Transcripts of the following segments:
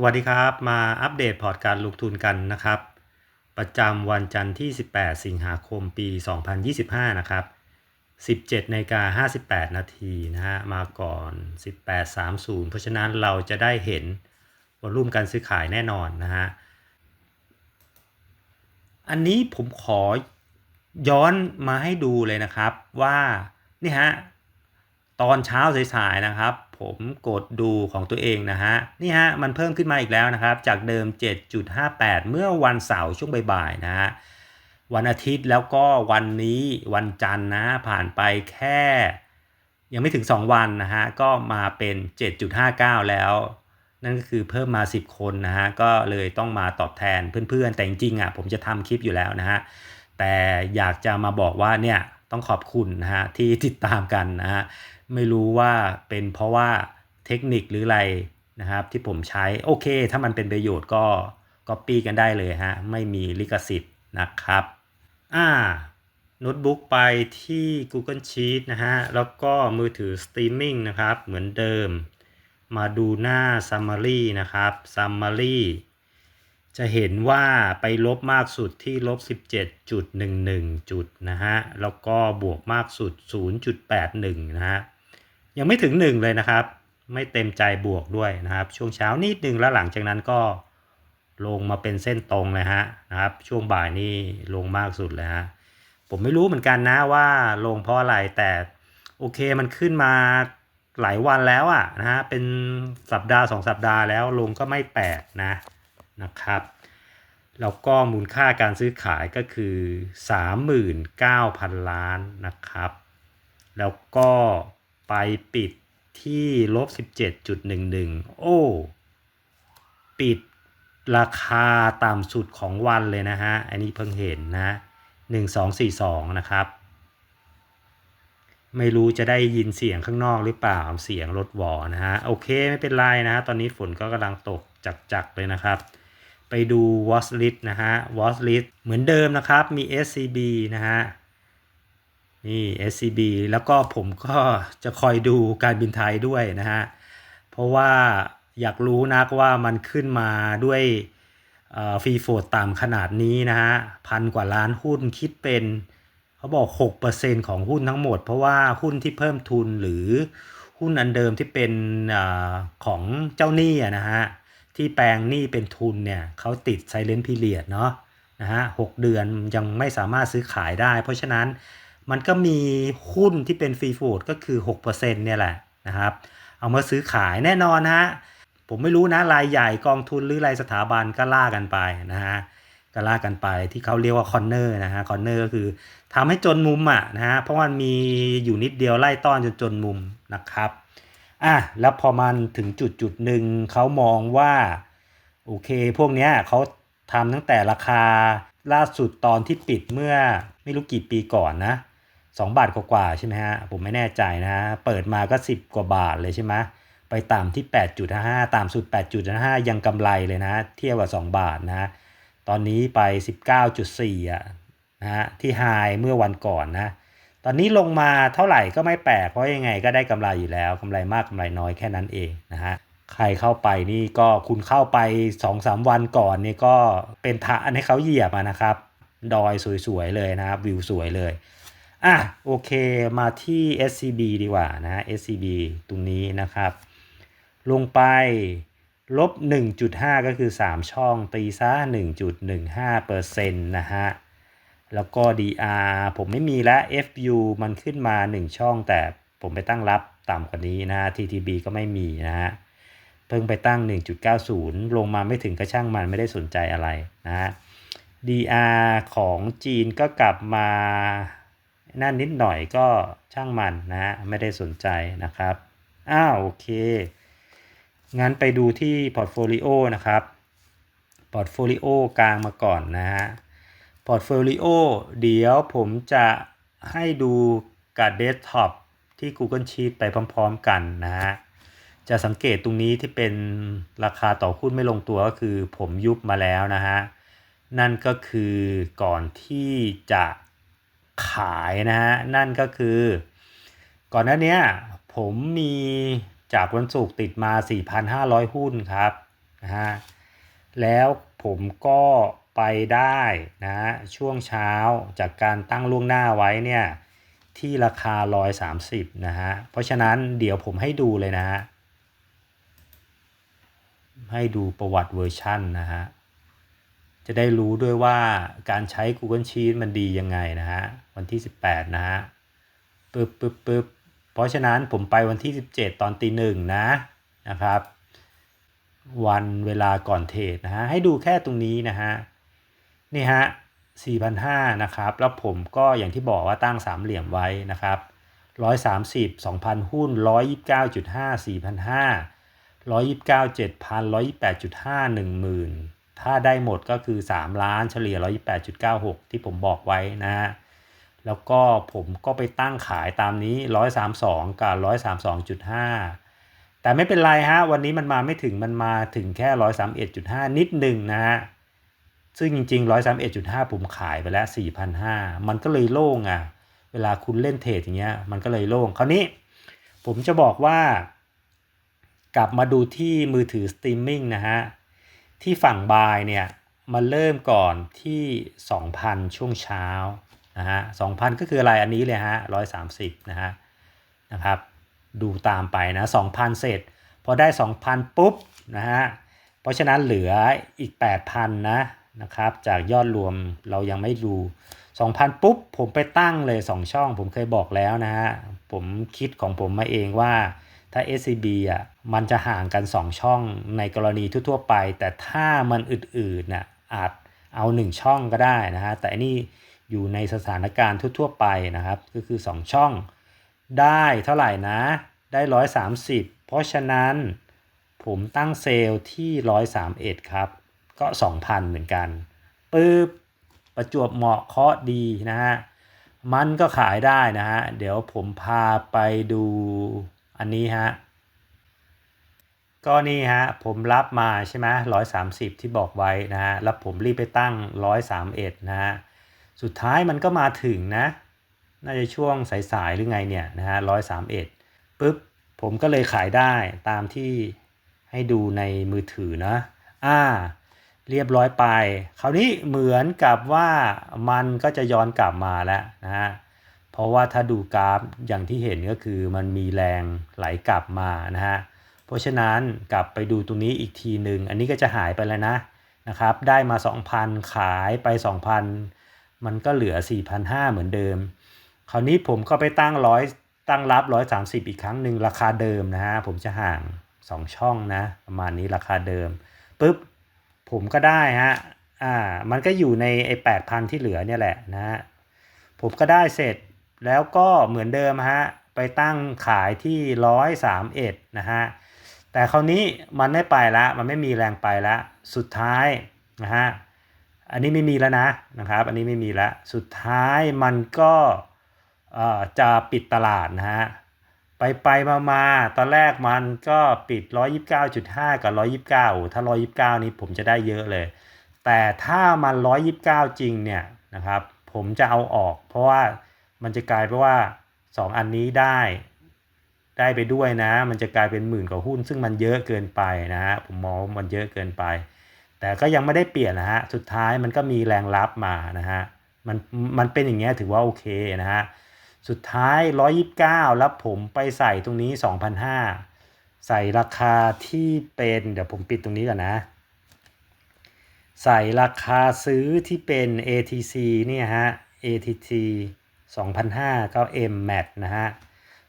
สวัสดีครับ มาอัปเดตพอร์ตการลงทุนกันนะครับ ประจำวันจันทร์ที่ 18 สิงหาคมปี 2025 นะครับ 17นาฬิกา58 นาทีนะฮะมาก่อน 18.30 เพราะฉะนั้นเราจะได้เห็นวอลุ่มการซื้อขายแน่นอนนะฮะอันนี้ผมขอย้อนมาให้ดูเลยนะครับว่านี่ฮะ ตอนเช้าสายๆนะครับ ผมกดดูของตัวเองนะฮะนี่ฮะมันเพิ่มขึ้นมาอีกแล้วนะครับ จากเดิม 7.58 เมื่อวันเสาร์ช่วงบ่ายๆนะฮะวันอาทิตย์แล้วก็วันนี้วันจันทร์นะผ่านไปแค่ ยังไม่ถึง 2 วันนะฮะก็มาเป็น 7.59 แล้ว นั่นก็คือเพิ่มมา 10 คนนะฮะก็เลยต้องมาตอบแทนเพื่อนๆ แต่จริงๆอะผมจะทำคลิปอยู่แล้วนะฮะแต่อยากจะมาบอกว่าเนี่ยต้องขอบคุณนะฮะที่ติดตามกันนะฮะ ไม่รู้ว่าเป็นเพราะว่าเทคนิคหรืออะไรนะครับ ที่ผมใช้โอเค ถ้ามันเป็นประโยชน์ก็ก็ปี้กันได้เลยฮะ ไม่มีลิขสิทธิ์นะครับ อ่าโน้ตบุ๊กไปที่ Google Sheet นะฮะ แล้วก็มือถือสตรีมมิ่งนะครับ เหมือนเดิม มาดูหน้า Summary นะครับ Summary จะเห็นว่าไปลบมากสุดที่ลบ 17.11 จุดนะฮะ แล้วก็บวกมากสุด 0.81 นะฮะ ยังไม่ถึง 1 เลยนะครับ ไม่เต็มใจบวกด้วยนะครับ ช่วงเช้านิดนึงแล้วหลังจากนั้นก็ลงมาเป็นเส้นตรงเลยฮะนะครับ ช่วงบ่ายนี่ลงมากสุดเลยฮะผมไม่รู้เหมือนกันนะว่าลงเพราะอะไรแต่โอเคมันขึ้นมาหลายวันแล้วอะนะฮะเป็นสัปดาห์ 2 สัปดาห์แล้วลงก็ไม่แปลกนะนะครับแล้วก็มูลค่าการซื้อขายก็คือ 39,000 ล้านนะครับ แล้วก็ ไปปิดที่ลบ 17.11 โอ้ ปิดราคาต่ำสุดของวันเลยนะฮะ อันนี้เพิ่งเห็นนะ 1242 นะครับ ไม่รู้จะได้ยินเสียงข้างนอกหรือเปล่า เสียงรถวอนะฮะ โอเคไม่เป็นไรนะฮะ ตอนนี้ฝนก็กำลังตกจักๆเลยนะครับ ไปดู watch list นะฮะ watch list เหมือนเดิมนะครับ มี SCB นะฮะ นี่ SCB แล้วก็ผมก็จะคอยดูการบินไทยด้วยนะฮะ เพราะว่าอยากรู้นักว่ามันขึ้นมาด้วยฟรีโฟดต่ำขนาดนี้นะฮะพันกว่าล้านหุ้นคิดเป็นเขาบอก 6%ของหุ้นทั้งหมด เพราะว่าหุ้นที่เพิ่มทุนหรือหุ้นอันเดิมที่เป็นอของเจ้าหนี้นะฮะ ที่แปลงหนี้เป็นทุนเนี่ยเขาติดไซเลน t ์ e เ i ียดเนาะนะฮะหเดือนยังไม่สามารถซื้อขายได้ เพราะฉะนั้น มันก็มีหุ้นที่เป็นฟรีโฟดก็คือ6%เนี่ยแหละนะครับ เอามาซื้อขายแน่นอนฮะผมไม่รู้นะรายใหญ่กองทุนหรือรายสถาบันก็ล่ากันไปนะฮะก็ล่ากันไปที่เขาเรียกว่าคอนเนอร์นะฮะคอนเนอร์ก็คือทำให้จนมุมอะนะฮะเพราะมันมีอยู่นิดเดียวไล่ต้อนจนจนมุมนะครับอะแล้วพอมันถึงจุดจุดหนึ่งเขามองว่าโอเค พวกเนี้ยเขาทำตั้งแต่ราคาล่าสุดตอนที่ปิดเมื่อไม่รู้กี่ปีก่อนนะ 2 บาทกว่าๆใช่ไหมฮะผมไม่แน่ใจนะเปิดมาก็ 10 กว่าบาทเลยใช่ไหมไปต่ำที่ 8.5ต่ำสุด8.5ยังกำไรเลยนะ เทียบกับ 2 บาทนะ ตอนนี้ไป 19.4อะนะฮะที่ไฮเมื่อวันก่อนนะ ตอนนี้ลงมาเท่าไหร่ก็ไม่แปลก เพราะยังไงก็ได้กำไรอยู่แล้วกำไรมากกำไรน้อยแค่นั้นเองนะฮะใครเข้าไปนี่ก็คุณเข้าไป 2-3 วันก่อนนี่ก็เป็นทางให้เขาเหยียบนะครับ ดอยสวยๆเลยนะครับวิวสวยเลย อะโอเคมาที่ SCB ดีกว่านะ SCB ตรงนี้นะครับ ลงไปลบ 1.5 ก็คือ 3 ช่อง ตีซะ 1.15%นะฮะ แล้วก็ DR ผมไม่มีแล้ว FU มันขึ้นมา 1 ช่อง แต่ผมไปตั้งรับต่ำกว่านี้นะ TTB ก็ไม่มีนะฮะ เพิ่งไปตั้ง 1.90 ลงมาไม่ถึงกระช่างมันไม่ได้สนใจอะไรนะฮะ DR ของจีนก็กลับมา นั่นนิดหน่อยก็ช่างมันนะฮะไม่ได้สนใจนะครับ อ้าวโอเค งั้นไปดูที่พอร์ตโฟลิโอนะครับพอร์ตโฟลิโอกลางมาก่อนนะฮะพอร์ตโฟลิโอเดี๋ยวผมจะให้ดูกับเดสก์ท็อปที่ Google Sheet ไปพร้อมๆกันนะฮะจะสังเกตตรงนี้ที่เป็นราคาต่อหุ้นไม่ลงตัวก็คือผมยุบมาแล้วนะฮะ นั่นก็คือก่อนที่จะ ขายนะฮะนั่นก็คือ ก่อนหน้านี้ผมมีจากวันศุกร์ติดมา 4,500 หุ้นครับนะฮะแล้วผมก็ไปได้นะฮะช่วงเช้าจากการตั้งล่วงหน้าไว้เนี่ยที่ราคา 130 นะฮะ เพราะฉะนั้นเดี๋ยวผมให้ดูเลยนะฮะ ให้ดูประวัติเวอร์ชันนะฮะ จะได้รู้ด้วยว่าการใช้ Google Sheet มันดียังไงนะฮะ วันที่ 18 นะฮะปึ๊บปึ๊บปึ๊บเพราะฉะนั้นผมไปวันที่ 17 ตอนตีหนึ่งนะนะครับ วันเวลาก่อนเทรดนะฮะให้ดูแค่ตรงนี้นะฮะนี่ฮะ4,500นะครับ แล้วผมก็อย่างที่บอกว่าตั้งสามเหลี่ยมไว้นะครับ130 2,000 หุ้น 129.5 4,500 129 7,000 128.5 10,000 ถ้าได้หมดก็คือ 3 ล้านเฉลี่ย 128.96 ที่ผมบอกไว้นะฮะ แล้วก็ผมก็ไปตั้งขายตามนี้ 132 กับ 132.5 แต่ไม่เป็นไรฮะ วันนี้มันมาไม่ถึงมันมาถึงแค่ 131.5 นิดหนึ่งนะฮะ ซึ่งจริง ๆ 131.5 ผมขายไปแล้ว 4,500 มันก็เลยโล่งอะ เวลาคุณเล่นเทรดอย่างเงี้ย มันก็เลยโล่ง คราวนี้ผมจะบอกว่า กลับมาดูที่มือถือสตรีมมิ่งนะฮะ ที่ฝั่งบายเนี่ย มันเริ่มก่อนที่ 2,000 ช่วงเช้า นะฮะ2,000ก็คืออะไรอันนี้เลยฮะ130นะฮะนะครับดูตามไปนะ2,000เสร็จ พอได้2,000ปุ๊บนะฮะเพราะฉะนั้นเหลืออีก8,000นะนะครับจากยอดรวมเรายังไม่ดู2,000ปุ๊บผมไปตั้งเลย2ช่อง ผมเคยบอกแล้วนะฮะผมคิดของผมมาเองว่าถ้า SCB อะมันจะห่างกัน 2 ช่องในกรณีทั่วๆไป แต่ถ้ามันอื่นๆน่ะอาจเอา 1 ช่องก็ได้นะฮะแต่นี่ อยู่ในสถานการณ์ทั่วๆไปนะครับ ก็คือ 2 ช่อง ได้เท่าไหร่นะ ได้ 130 เพราะฉะนั้นผมตั้งเซลล์ที่ 131 ครับ ก็ 2,000 เหมือนกันปึ๊บประจวบเหมาะเคาะดีนะฮะ มันก็ขายได้นะฮะ เดี๋ยวผมพาไปดูอันนี้ฮะ ก็นี่ฮะ ผมรับมาใช่ไหมร้อยสามสิบที่บอกไว้นะฮะ แล้วผมรีบไปตั้งร้อยสามเอ็ดนะฮะ สุดท้ายมันก็มาถึงนะ น่าจะช่วงสายๆหรือไงเนี่ยนะฮะร้อยสามเอ็ดปุ๊บผมก็เลยขายได้ตามที่ให้ดูในมือถือนะ อ่า เรียบร้อยไป คราวนี้เหมือนกับว่ามันก็จะย้อนกลับมาแล้วนะฮะ เพราะว่าถ้าดูกราฟอย่างที่เห็นก็คือมันมีแรงไหลกลับมานะฮะ เพราะฉะนั้นกลับไปดูตรงนี้อีกทีหนึ่ง อันนี้ก็จะหายไปแล้วนะนะครับ ได้มา 2,000 ขายไป 2,000 มันก็เหลือ 4,500 เหมือนเดิม คราวนี้ผมก็ไปตั้งร้อยตั้งรับ 130 อีกครั้งหนึ่งราคาเดิมนะฮะ ผมจะห่าง 2 ช่องนะประมาณนี้ราคาเดิมปุ๊บผมก็ได้ฮะอ่ามันก็อยู่ในไอ้แปดพันที่เหลือเนี่ยแหละนะฮะผมก็ได้เสร็จแล้วก็เหมือนเดิมฮะไปตั้งขายที่ร้อยสามเอ็ดนะฮะแต่คราวนี้มันไม่ไปละมันไม่มีแรงไปละสุดท้ายนะฮะ อันนี้ไม่มีแล้วนะนะครับ อันนี้ไม่มีแล้ว สุดท้ายมันก็จะปิดตลาดนะฮะ ไปไปมามาตอนแรกมันก็ปิด 129.5 กับ 129 ถ้า 129 นี้ผมจะได้เยอะเลย แต่ถ้ามัน 129 จริงเนี่ยนะครับ ผมจะเอาออก เพราะว่ามันจะกลายเป็นว่า 2 อันนี้ได้ได้ไปด้วยนะ มันจะกลายเป็นหมื่นกว่าหุ้น ซึ่งมันเยอะเกินไปนะฮะ ผมมองมันเยอะเกินไป แต่ก็ยังไม่ได้เปลี่ยนนะฮะ สุดท้ายมันก็มีแรงรับมานะฮะ มันมันเป็นอย่างเงี้ยถือว่าโอเคนะฮะ สุดท้าย 129 แล้วผมไปใส่ตรงนี้ 2,500 ใส่ราคาที่เป็นเดี๋ยวผมปิดตรงนี้ก่อนนะ ใส่ราคาซื้อที่เป็น ATC เนี่ยฮะ ATC 2,500ก็ M MAT นะฮะ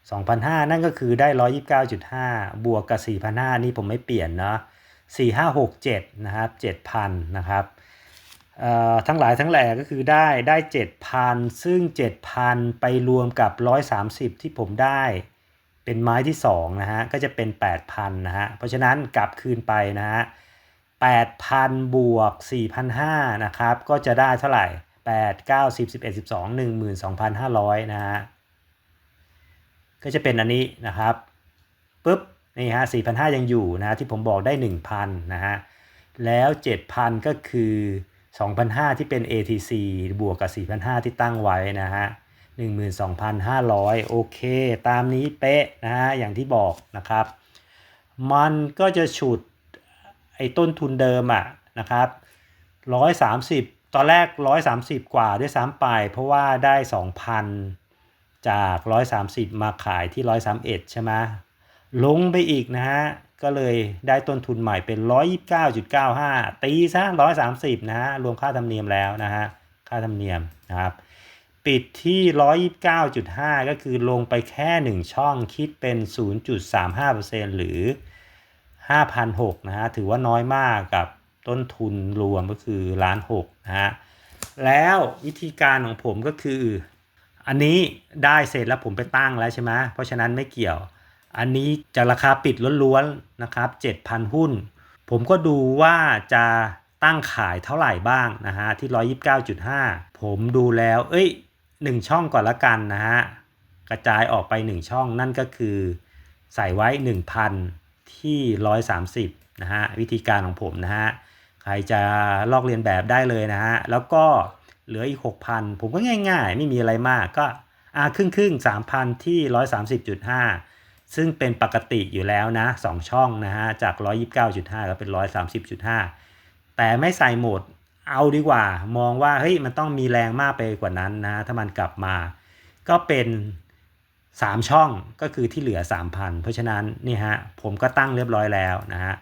2,500 นั่นก็คือได้ 129.5 บวกกับ 4,500 นี่ผมไม่เปลี่ยนเนาะ 4,567นะครับ7,000นะครับทั้งหลายทั้งแหล่ก็คือได้ได้ 7,000 ซึ่ง 7,000 ไปรวมกับ 130 ที่ผมได้เป็นไม้ที่2นะฮะก็จะเป็น 8,000นะฮะเพราะฉะนั้นกลับคืนไปนะฮะ8,000 บวก 4,500นะครับก็จะได้เท่าไหร่ 8 9 10 11 12 12,500นะฮะก็จะเป็นอันนี้นะครับปุ๊บ นี่ฮะ4,500ยังอยู่นะที่ผมบอกได้1,000นะฮะแล้ว7,000ก็คือ2,500ที่เป็น ATC บวกกับ4,500ที่ตั้งไว้นะฮะ12,500โอเค ตามนี้เป๊ะนะฮะอย่างที่บอกนะครับ มันก็จะฉุดไอ้ต้นทุนเดิมอะนะครับร้อยสามสิบตอนแรกร้อยสามสิบกว่าด้วยซ้ำไป เพราะว่าได้สองพันจากร้อยสามสิบมาขายที่ร้อยสามเอ็ดใช่ไหม ลงไปอีกนะฮะ ก็เลยได้ต้นทุนใหม่เป็นร้อยยี่สิบเก้าจุดเก้าห้าตีซะร้อยสามสิบนะฮะ รวมค่าธรรมเนียมแล้วนะฮะ ค่าธรรมเนียมนะครับ ปิดที่ 129.5 ก็คือลงไปแค่ 1 ช่องคิดเป็น 0.35%หรือ5,600นะฮะ ถือว่าน้อยมากกับต้นทุนรวมก็คือล้านหกนะฮะ แล้ววิธีการของผมก็คือ อันนี้ได้เสร็จแล้วผมไปตั้งแล้วใช่ไหมเพราะฉะนั้นไม่เกี่ยว อันนี้จะราคาปิดล้วนๆนะครับ 7,000 หุ้น ผมก็ดูว่าจะตั้งขายเท่าไหร่บ้างนะฮะที่ 129.5 ผมดูแล้ว เอ้ย 1 ช่องก่อนละกันนะฮะ กระจายออกไป 1 ช่องนั่นก็คือ ใส่ไว้ 1,000 ที่ 130 นะฮะ วิธีการของผมนะฮะ ใครจะลอกเรียนแบบได้เลยนะฮะ แล้วก็เหลืออีก 6,000 ผมก็ง่ายๆ ไม่มีอะไรมากก็อ่าครึ่งครึ่ง3,000 ที่ 130.5 ซึ่งเป็นปกติอยู่แล้วนะ 2 ช่องนะฮะ จาก 129.5ก็เป็น 130.5 แต่ไม่ใส่โหมดเอาดีกว่า มองว่าเฮ้ยมันต้องมีแรงมากไปกว่านั้นนะถ้ามันกลับมา ก็เป็น 3 ช่องก็คือที่เหลือ 3,000 เพราะฉะนั้นนี่ฮะผมก็ตั้งเรียบร้อยแล้วนะฮะ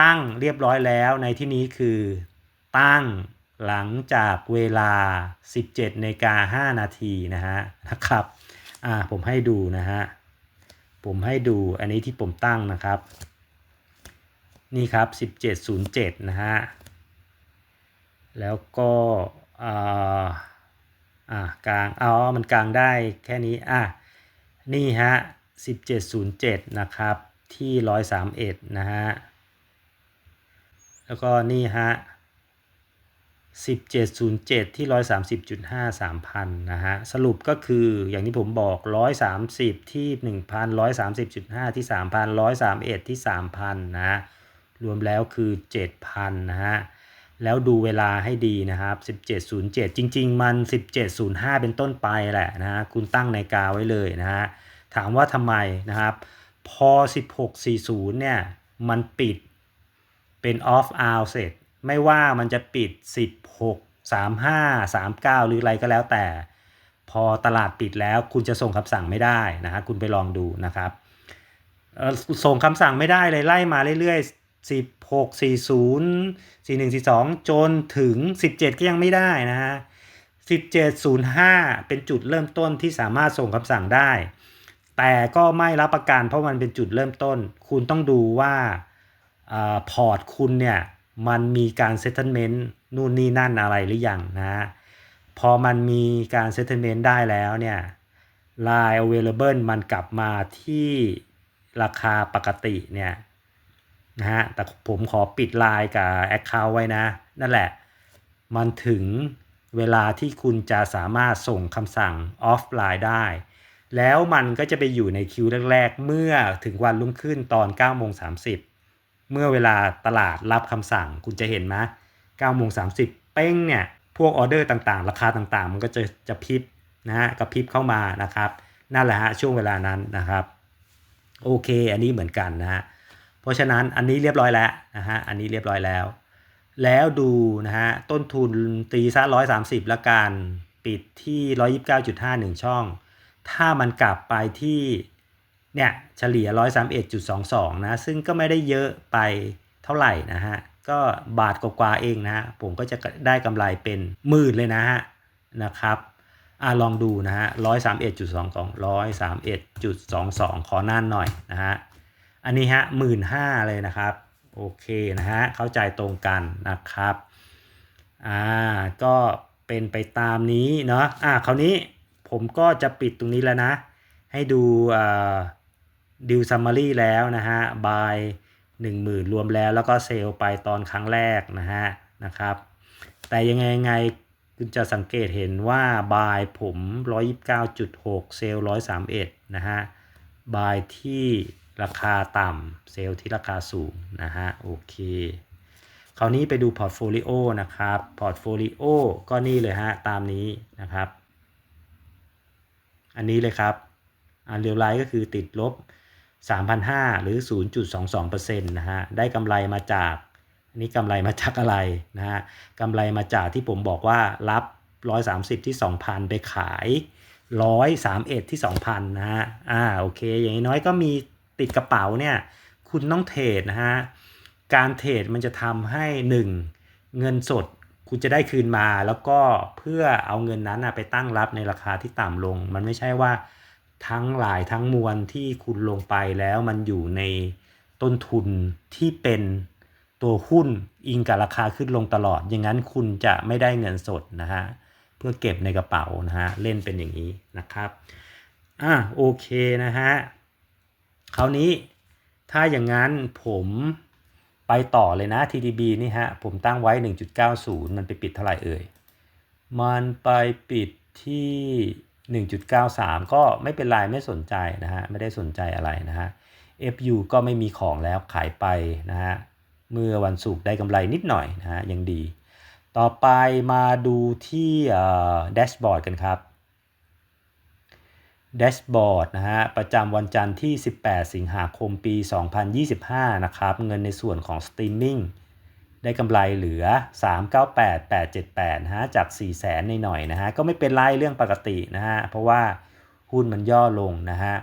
ตั้งเรียบร้อยแล้วในที่นี้คือตั้งหลังจากเวลา 17นาฬิกา5นาทีนะฮะนะครับอ่าผมให้ดูนะฮะ ผมให้ดูอันนี้ที่ผมตั้งนะครับ นี่ครับ 1707 นะฮะ แล้วก็อ่าอ่ากลางอ๋อมันกลางได้แค่นี้ อะ นี่ฮะ 1707 นะครับ ที่ 131 นะฮะ แล้วก็นี่ฮะ 1707 ที่ 130.5 3,000นะฮะ สรุปก็คืออย่างที่ผมบอก 130 ที่ 1,000 130.5 ที่ 3,000 131 ที่ 3,000นะฮะรวมแล้วคือ 7,000 นะฮะ แล้วดูเวลาให้ดีนะครับ 1707 จริง ๆ มัน 1705 เป็นต้นไปแหละนะฮะ คุณตั้งนาฬิกาไว้เลยนะฮะ ถามว่าทำไมนะครับ พอ 1640 เนี่ย มันปิดเป็น off hour เสร็จไม่ว่ามันจะปิด 16 35 39 หรืออะไรก็แล้วแต่ พอตลาดปิดแล้วคุณจะส่งคำสั่งไม่ได้นะฮะคุณไปลองดูนะครับส่งคำสั่งไม่ได้เลยไล่มาเรื่อยๆ 16 40 41 42 จนถึง 17 ก็ยังไม่ได้นะฮะ1705 เป็นจุดเริ่มต้นที่สามารถส่งคำสั่งได้ แต่ก็ไม่รับประกันเพราะมันเป็นจุดเริ่มต้น คุณต้องดูว่าพอร์ตคุณเนี่ย มันมีการเซ t ต e เมนต์ นู่นนี่นั่นอะไรหรือยังนะ พอมันมีการเซ t ต e เมนต์ได้แล้วเนี่ย Line Available มันกลับมาที่ราคาปกติเนี่ยนะฮะ แต่ผมขอปิด Line กับ Account ไว้นะ นั่นแหละ มันถึงเวลาที่คุณจะสามารถส่งคำสั่งออฟไลน์ได้ แล้วมันก็จะไปอยู่ในคิวแรกๆ เมื่อถึงวันรุ่งขึ้นตอน9โมง30 เมื่อเวลาตลาดรับคำสั่งคุณจะเห็นไหม 9โมง30 เป้งเนี่ยพวกออเดอร์ต่างๆ ราคาต่างๆ มันก็จะจะพิบนะฮะกระพริบเข้ามานะครับ นั่นแหละฮะช่วงเวลานั้นนะครับโอเค อันนี้เหมือนกันนะฮะเพราะฉะนั้นอันนี้เรียบร้อยแล้วนะฮะอันนี้เรียบร้อยแล้ว แล้วดูนะฮะต้นทุนตีซะร้อยสามสิบละกันปิดที่ร้อยยิบเก้าจุดห้าหนึ่งช่อง ถ้ามันกลับไปที่เนี่ยเฉลี่ยร้อยสามเอ็ดจุดสองสองนะซึ่งก็ไม่ได้เยอะไปเท่าไหร่นะฮะ ก็บาทกว่าเองนะฮะผมก็จะได้กำไรเป็นหมื่นเลยนะฮะนะครับอ่าลองดูนะฮะร้อยสามเอ็ดจุดสองสองร้อยสามเอ็ดจุดสองสองขอนานหน่อยนะฮะอันนี้ฮะหมื่นห้าเลยนะครับโอเคนะฮะเข้าใจตรงกันนะครับอ่าก็เป็นไปตามนี้เนาะอ่าคราวนี้ผมก็จะปิดตรงนี้แล้วนะ ให้ดูอ่าดิวซัมมารีแล้วนะฮะบาย 10,000 รวมแล้วแล้วก็เซลล์ไปตอนครั้งแรกนะฮะนะครับ แต่ยังไงไงคุณจะสังเกตเห็นว่าบายผม 129.6 เซลล์ 131 นะฮะบายที่ราคาต่ำเซลล์ที่ราคาสูงนะฮะโอเคคราวนี้ไปดูพอร์ตโฟลิโอนะครับพอร์ตโฟลิโอก็นี่เลยฮะตามนี้นะครับ อันนี้เลยครับอันเรียวไลท์ก็คือติดลบ 3,500 หรือ 0.22%นะฮะ ได้กำไรมาจากนนี้กำไรมาจากอะไรนะฮะกำไรมาจากที่ผมบอกว่ารับ 130 ที่ 2,000 ไปขาย 131 ที่ 2,000 นะฮะ อ่า โอเค อย่างน้อยก็มีติดกระเป๋าเนี่ย คุณต้องเทรดนะฮะ การเทรดมันจะทำให้ 1 เงินสดคุณจะได้คืนมาแล้วก็เพื่อเอาเงินนั้นไปตั้งรับในราคาที่ต่ำลง มันไม่ใช่ว่า ทั้งหลายทั้งมวลที่คุณลงไปแล้วมันอยู่ในต้นทุนที่เป็นตัวหุ้นอิงกับราคาขึ้นลงตลอด อย่างนั้นคุณจะไม่ได้เงินสดนะฮะ เพื่อเก็บในกระเป๋านะฮะ เล่นเป็นอย่างนี้นะครับ อะโอเคนะฮะ คราวนี้ถ้าอย่างนั้นผมไปต่อเลยนะ TDB นี่ฮะ ผมตั้งไว้ 1.90 มันไปปิดเท่าไหร่เอ่ย มันไปปิดที่ 1.93 ก็ไม่เป็นไรไม่สนใจนะฮะไม่ได้สนใจอะไรนะฮะ FU ก็ไม่มีของแล้วขายไปนะฮะเมื่อวันศุกร์ได้กำไรนิดหน่อยนะฮะยังดี ต่อไปมาดูที่แดชบอร์ดกันครับแดชบอร์ดนะฮะประจำวันจันทร์ที่ 18 สิงหาคมปี 2025 นะครับ เงินในส่วนของสตรีมมิ่ง ได้กำไรเหลือ 398878นะฮะจาก 4 0 0แสนในหน่อยนะฮะก็ไม่เป็นไรเรื่องปกตินะฮะเพราะว่าหุ้นมันย่อลงนะฮะ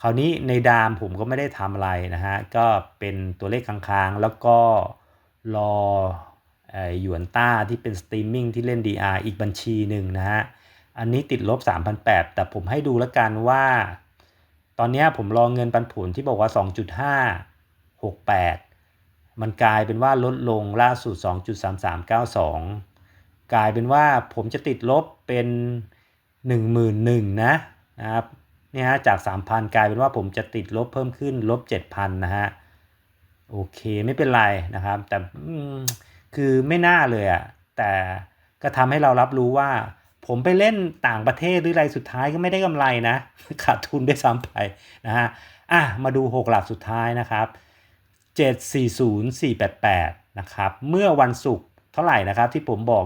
คราวนี้ในดามผมก็ไม่ได้ทำอะไรนะฮะก็เป็นตัวเลขค้างๆ แล้วก็รอหยวนต้าที่เป็นสตรีมมิ่งที่เล่น DR อีกบัญชีหนึ่งนะฮะอันนี้ติดลบ3,008แต่ผมให้ดูแล้วกันว่า ตอนนี้ผมรอเงินปันผลที่บอกว่า 2.568 มันกลายเป็นว่าลดลงล่าสุด 2.3392 กลายเป็นว่าผมจะติดลบเป็น 11,000นะนะครับเนี่ยฮะจาก 3,000 กลายเป็นว่าผมจะติดลบเพิ่มขึ้นลบ 7,000 นะฮะ โอเคไม่เป็นไรนะครับ แต่คือไม่น่าเลยอะ่ะแต่ก็ทำให้เรารับรู้ว่า ผมไปเล่นต่างประเทศหรืออะไรสุดท้ายก็ไม่ได้กำไรนะ ขาดทุนได้ซ้ำไปนะฮะอะมาดู 6 หลักสุดท้ายนะครับ 740488 นะครับ เมื่อวันศุกร์เท่าไหร่นะครับที่ผมบอก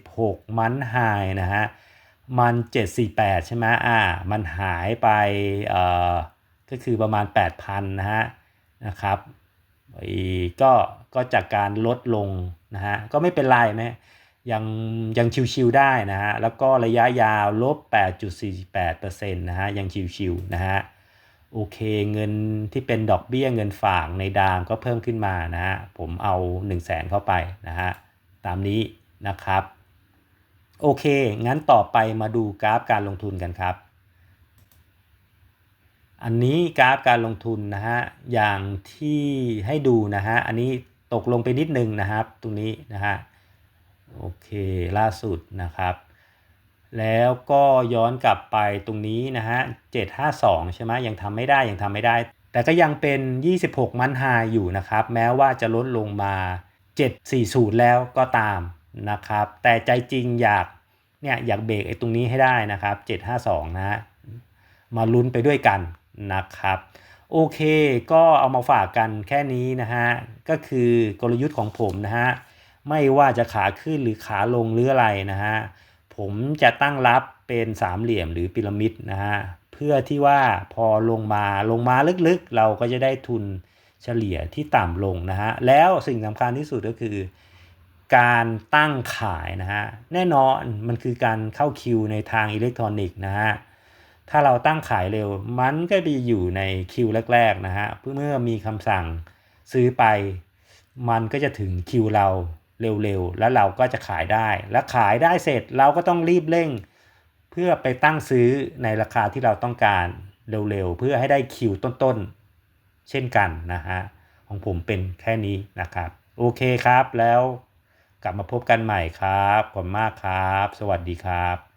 26 มันไฮนะฮะ มัน 748 ใช่ไหมอ่า มันหายไป เอ่อ ก็คือประมาณ 8,000 นะฮะ นะครับก็ ก็จากการลดลงนะฮะ ก็ไม่เป็นไรไหมยังยังชิวๆได้นะฮะ แล้วก็ระยะยาวลบ 8.48%นะฮะ ยังชิวๆนะฮะ โอเค เงินที่เป็นดอกเบี้ยเงินฝากในดามก็เพิ่มขึ้นมานะฮะผมเอา 1 0 0 0 0แสนเข้าไปนะฮะตามนี้นะครับโอเค งั้นต่อไปมาดูกราฟการลงทุนกันครับ อันนี้กราฟการลงทุนนะฮะ อย่างที่ให้ดูนะฮะ อันนี้ตกลงไปนิดนึงนะครับ ตรงนี้นะฮะ โอเค ล่าสุดนะครับ แล้วก็ย้อนกลับไปตรงนี้นะฮะ 752 ใช่ไหมยังทำไม่ได้ยังทำไม่ได้ แต่ก็ยังเป็น 26 มันหาอยู่นะครับ แม้ว่าจะลดลงมา 740 แล้วก็ตามนะครับ แต่ใจจริงอยากเนี่ยอยากเบรกไอ้ตรงนี้ให้ได้นะครับ 752 นะฮะ มาลุ้นไปด้วยกันนะครับ โอเค ก็เอามาฝากกันแค่นี้นะฮะ ก็คือกลยุทธ์ของผมนะฮะ ไม่ว่าจะขาขึ้นหรือขาลงหรืออะไรนะฮะ ผมจะตั้งรับเป็นสามเหลี่ยมหรือพีระมิดนะฮะเพื่อที่ว่าพอลงมาลงมาลึกๆ เราก็จะได้ทุนเฉลี่ยที่ต่ำลงนะฮะแล้วสิ่งสำคัญที่สุดก็คือ การตั้งขายนะฮะแน่นอนมันคือการเข้าคิวในทางอิเล็กทรอนิกส์นะฮะถ้าเราตั้งขายเร็ว มันก็ไปอยู่ในคิวแรกๆนะฮะเมื่อมีคำสั่งซื้อไป มันก็จะถึงคิวเรา เร็วๆ แล้วเราก็จะขายได้ แล้วขายได้เสร็จเราก็ต้องรีบเร่ง เพื่อไปตั้งซื้อในราคาที่เราต้องการเร็วๆ เพื่อให้ได้คิวต้นๆ เช่นกันนะฮะ ของผมเป็นแค่นี้นะครับ โอเคครับแล้วกลับมาพบกันใหม่ครับ ขอบคุณมากครับ สวัสดีครับ